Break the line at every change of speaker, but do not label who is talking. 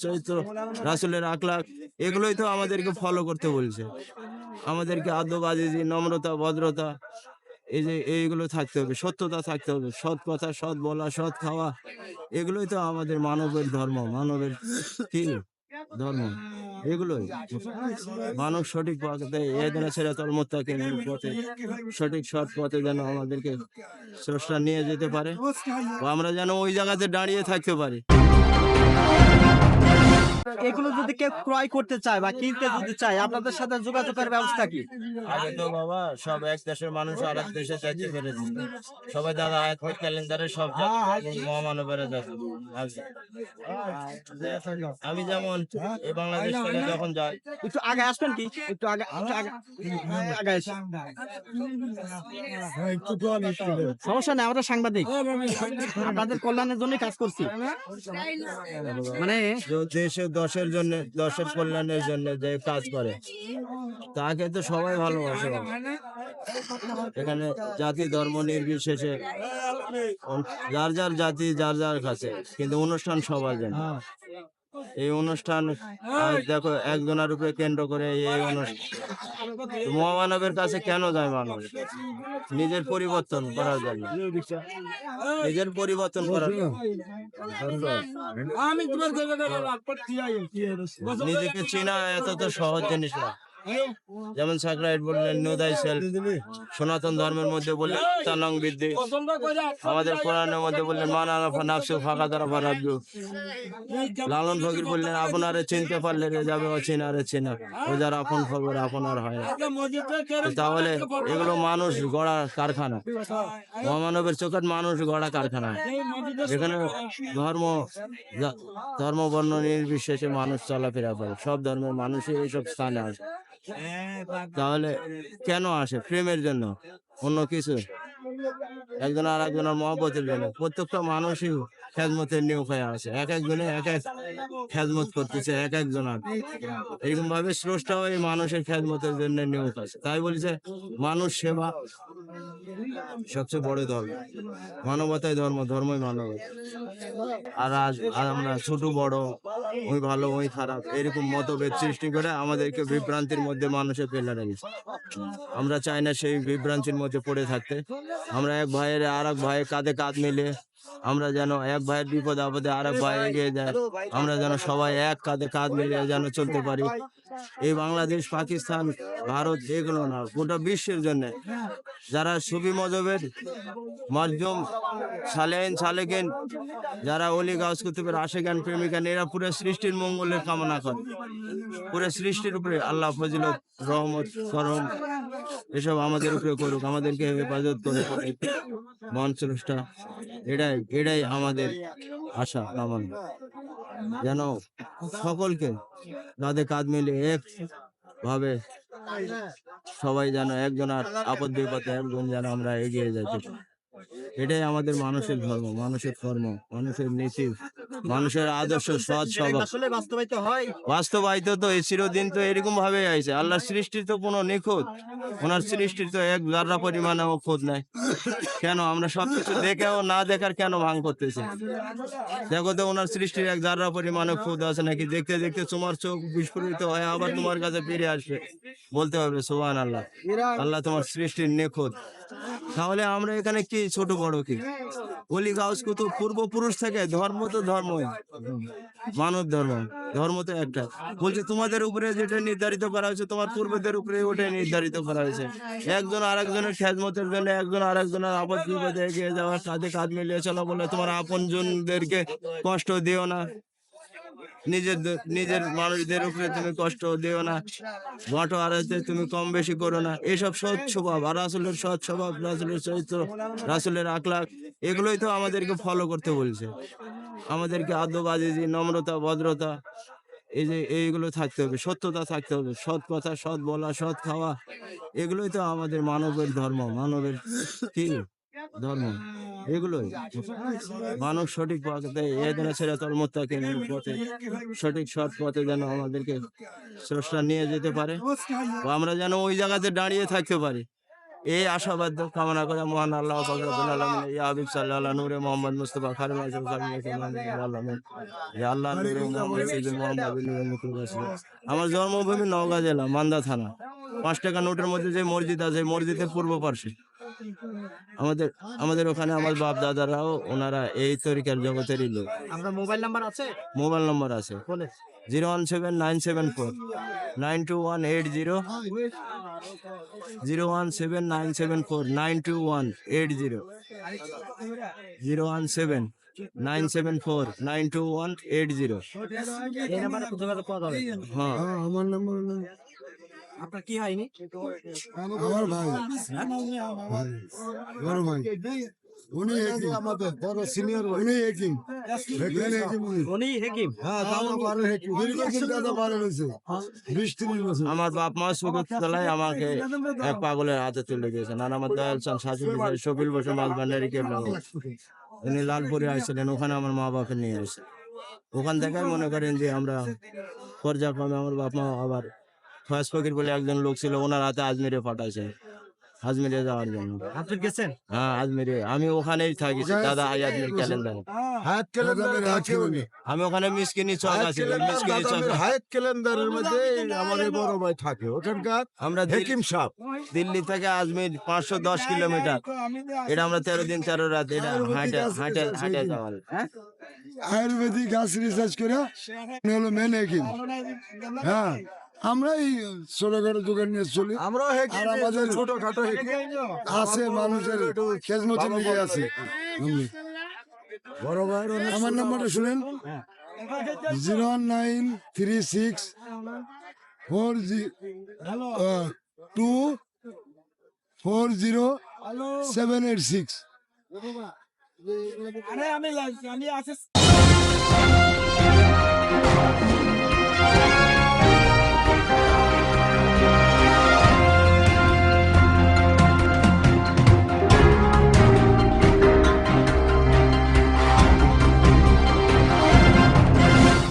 চরিত্র রাসুলের আখলাখ এগুলোই তো আমাদেরকে ফলো করতে বলছে। আমাদেরকে আদব আজিজি নম্রতা ভদ্রতা এই যে এইগুলো থাকতে হবে সত্যতা থাকতে হবে সৎ কথা সৎ বলা সৎ খাওয়া এগুলোই তো আমাদের মানবের ধর্ম মানবের কি ধর্ম? এগুলোই। মানব সঠিক পথে এদিনে ছেড়ে তোর পথে সঠিক সৎ পথে যেন আমাদেরকে স্রষ্টা নিয়ে যেতে পারে আমরা যেন ওই জায়গাতে দাঁড়িয়ে থাকতে পারি।
এগুলো যদি কেউ ক্রয় করতে চায় বা কিনতে যদি চায় আপনাদের সাথে যোগাযোগের ব্যবস্থা কি?
আগে তো বাবা সব এক দেশের মানুষ আর এক দেশে চাইতে পেরেছে সবাই দাদা এক ক্যালেন্ডারে সব মহামানবের আমি যেমন এই বাংলাদেশ থেকে যখন যাই
একটু আগে আসবেন কি? একটু আগে সমস্যা নেই আমরা সাংবাদিক। আপনাদের কল্যাণের জন্য কাজ করছি। মানে
যে দেশে দশের জন্য, দশের কল্যাণের জন্য যে কাজ করে। তাকে তো সবাই ভালোবাসে এখানে জাতি ধর্ম নির্বিশেষে, যার যার জাতি, যার যার কাছে। কিন্তু অনুষ্ঠান সবার জন্য। এই অনুষ্ঠান দেখো একজনের উপরে কেন্দ্র করে এই অনুষ্ঠান। মহামানবের কাছে কেন যায় মানুষ? নিজের পরিবর্তন করার জন্য। নিজের পরিবর্তন করার জন্য। নিজেকে চিনা এত তো সহজ জিনিস না। যেমন সাকরাইট বললেন নোদাই সনাতন ধর্মের মধ্যে বললেন, তানং বৃদ্ধি আমাদের কোরআনের মধ্যে বললেন মানা নাফসু ফাঁকা দ্বারা ফারাবজু লালন ফকির বললেন, আপনারে চিনতে পারলে রে যাবে অচিনারে চেনা। ও যার আপন খবর আপনার হয় না। তাহলে এগুলো মানুষ গড়া কারখানা। মহামানবের চোখের মানুষ গড়া কারখানা। যেখানে ধর্ম ধর্ম বর্ণ নির্বিশেষে মানুষ চলাফেরা করে। সব ধর্মের মানুষই এইসব স্থানে আসে। তাহলে কেন আসে? প্রেমের জন্য? অন্য কিছু? একজন আর একজনের মহব্বতের জন্য? প্রত্যেকটা মানুষই খেদমতের নিয়োগ হয়ে আছে এক একজনে এক এক খেদমত করতেছে, এক একজন আর। এরকম ভাবে স্রষ্টাও এই মানুষের খেদমতের জন্য নিয়োগ আছে তাই বলছে, মানুষ সেবা সবচেয়ে বড় ধর্ম। মানবতাই ধর্ম, ধর্মই মানবতা আর আজ আজ আমরা ছোট, বড় ওই ভালো, ওই খারাপ, এরকম মতভেদ সৃষ্টি করে আমাদেরকে বিভ্রান্তির মধ্যে মানুষের ফেলে রেখেছে আমরা চাই না সেই বিভ্রান্তির মধ্যে পড়ে থাকতে। আমরা এক ভাইয়ের আর এক ভাইয়ের কাঁধে কাঁধ মিলে আমরা যেন এক ভাইয়ের বিপদ আপদে আর এক ভাই এগিয়ে যায়। আমরা যেন সবাই এক কাঁধে কাঁধ মিলিয়ে যেন চলতে পারি। এই বাংলাদেশ, পাকিস্তান, ভারত এগুলো না, গোটা বিশ্বের জন্য যারা সুবি মজবের মজলুম সালেন সালেকেন যারা অলি গাছ কুতুবের আশেগান প্রেমিকান, এরা পুরো সৃষ্টির মঙ্গলের কামনা করে। পুরো সৃষ্টির উপরে আল্লাহ ফজিলত, রহমত করম এসব আমাদের উপরে করুক, আমাদেরকে হেফাজত করে। মন স্রষ্টা এটাই এটাই আমাদের আশা, কামনা। যেন সকলকে কাঁধে কাঁধ মিলে এক ভাবে সবাই যেন একজন আর আপদ বিপদে একজন যেন আমরা এগিয়ে যাই এটাই আমাদের মানুষের ধর্ম, মানুষের কর্ম মানুষের নীতি। মানুষের আদর্শ সৎ স্বভাব।
বাস্তবায়িত হয়।
বাস্তবায়িত তো এই চিরদিন তো এরকম ভাবে আইছে। আল্লাহর সৃষ্টির তো কোনো নিখুঁত। ওনার সৃষ্টির তো এক যারা পরিমাণেও খোঁজ নাই। কেন? আমরা সবকিছু দেখেও না দেখার কেন ভাঙ করতেছি? দেখো তো ওনার সৃষ্টির এক যারা পরিমাণে খোঁজ আছে নাকি? দেখতে দেখতে তোমার চোখ বিস্ফোরিত হয় আবার তোমার কাছে ফিরে আসবে। বলতে হবে সোহান আল্লাহ আল্লাহ তোমার সৃষ্টির নিখুঁত। তাহলে আমরা এখানে কি? ছোট বড় কি? অলি গাউস কত পূর্বপুরুষ থেকে ধর্ম তো ধর্ম মানব ধর্ম ধর্ম তো একটা। বলছে, তোমাদের উপরে যেটা নির্ধারিত করা হয়েছে, তোমার পূর্বদের উপরে ওটাই নির্ধারিত করা হয়েছে। একজন আরেকজনের খেদমতের জন্য, একজন আরেকজনের আপদ বিপদে এগিয়ে যাওয়ার সাথে কাঁধ মিলিয়ে চলা বলে তোমার আপন জনদেরকে কষ্ট দিও না। নিজের নিজের মানুষদের উপরে তুমি কষ্ট দিও না। ঘটো আড়াইতে তুমি কম বেশি করো না। এসব সৎ স্বভাব আর রাসুলের সৎ স্বভাব, রাসুলের চরিত্র, রাসুলের আখলাখ, এগুলোই তো আমাদেরকে ফলো করতে বলছে। আমাদেরকে আদব, আজিজি, নম্রতা, ভদ্রতা, এই যে এইগুলো থাকতে হবে, সত্যতা থাকতে হবে, সৎ কথা, সৎ বলা, সৎ খাওয়া, এগুলোই তো আমাদের মানবের ধর্ম, মানবের কি? ধর্ম, এগুলোই। মানুষ সঠিক পথে এদিনে ছেড়ে তোর মোত্তাকে পথে, সঠিক সৎ পথে যেন আমাদেরকে স্রষ্টা নিয়ে যেতে পারে আমরা যেন ওই জায়গাতে দাঁড়িয়ে থাকতে পারি। এই আশাবাদ কামনা করে মহান আল্লাহ আলামিন ইয়া হাবিব নূরে মোহাম্মদ মুস্তাফা ইয়া আল্লাহ নূরে আমার জন্মভূমি নওগাঁ জেলা, মান্দা থানা। পাঁচ টাকা নোটের মধ্যে যে মসজিদ আছে, মসজিদের পূর্ব পার্শ্বে। আমাদের আমাদের ওখানে আমার বাপ দাদারাও ওনারা এই তরিকার জগতেরই লোক।
আপনার মোবাইল নাম্বার আছে?
মোবাইল নম্বর আছে। Zero one seven nine seven four. Nine two one eight zero. Zero one seven nine seven four. Nine two one eight zero. Zero one seven nine seven four. Nine two one eight zero.
এই নাম্বারে যোগাযোগ করা যাবে।
হ্যাঁ।
আমার number
আপনার কি হয়নি?
আমার ভাই। বড় ভাই। উনি হেকিম। আমাদের বড় সিনিয়র উনি হেকিম। হেকিম। হেকিম উনি
উনি হেকিম?
হ্যাঁ দাদা বারো হেকিম। দীর্ঘদিন দাদা বারো হয়েছে। বিশ তিরিশ বছর।
আমার বাপ মা ছোটবেলায় আমাকে এক পাগলের হাতে তুলে দিয়েছেন আর আমার দয়াল চান শাশুড়ি ভাই শফিল বসে মাছ ভান্ডারি কেবল উনি লালপুরে আসছিলেন ওখানে আমার মা বাপকে নিয়ে আসে ওখান থেকে মনে করেন যে আমরা পর্যায়ক্রমে আমার বাপ মা আবার ফয়াজ ফকির বলে একজন লোক ছিল ওনার হাতে আজমিরে পাঠাইছে। আজমিরে যাওয়ার জন্য।
আপনি গেছেন?
হ্যাঁ আজমিরে। আমি ওখানেই থাকি দাদা আজমির ক্যালেন্ডারে।
হায়াত ক্যালেন্ডার আছে উনি।
আমি ওখানে মিসকিনি চক আছে মিসকিনি চক
হায়াত ক্যালেন্ডারের মধ্যে আমার বড় ভাই থাকে। ওখানকার
আমরা
হেকিম সাহেব।
দিল্লি থেকে আজমির পাঁচশো দশ কিলোমিটার। এটা আমরা তেরো দিন তেরো রাত এটা হাঁটে হাঁটে হাঁটে যাওয়ার।
আয়ুর্বেদিক গাছ রিসার্চ করে হলো মেন হেকিম হ্যাঁ। আমরা এই ছোটখাটো দোকান নিয়ে চলি। আর আমাদের ছোটখাটো আছে মানুষের খেজমতের দিকে আছে। বড় আমার নাম্বারটা শুনেন? Zero nine three six four G two four zero seven eight six.
আমি আমি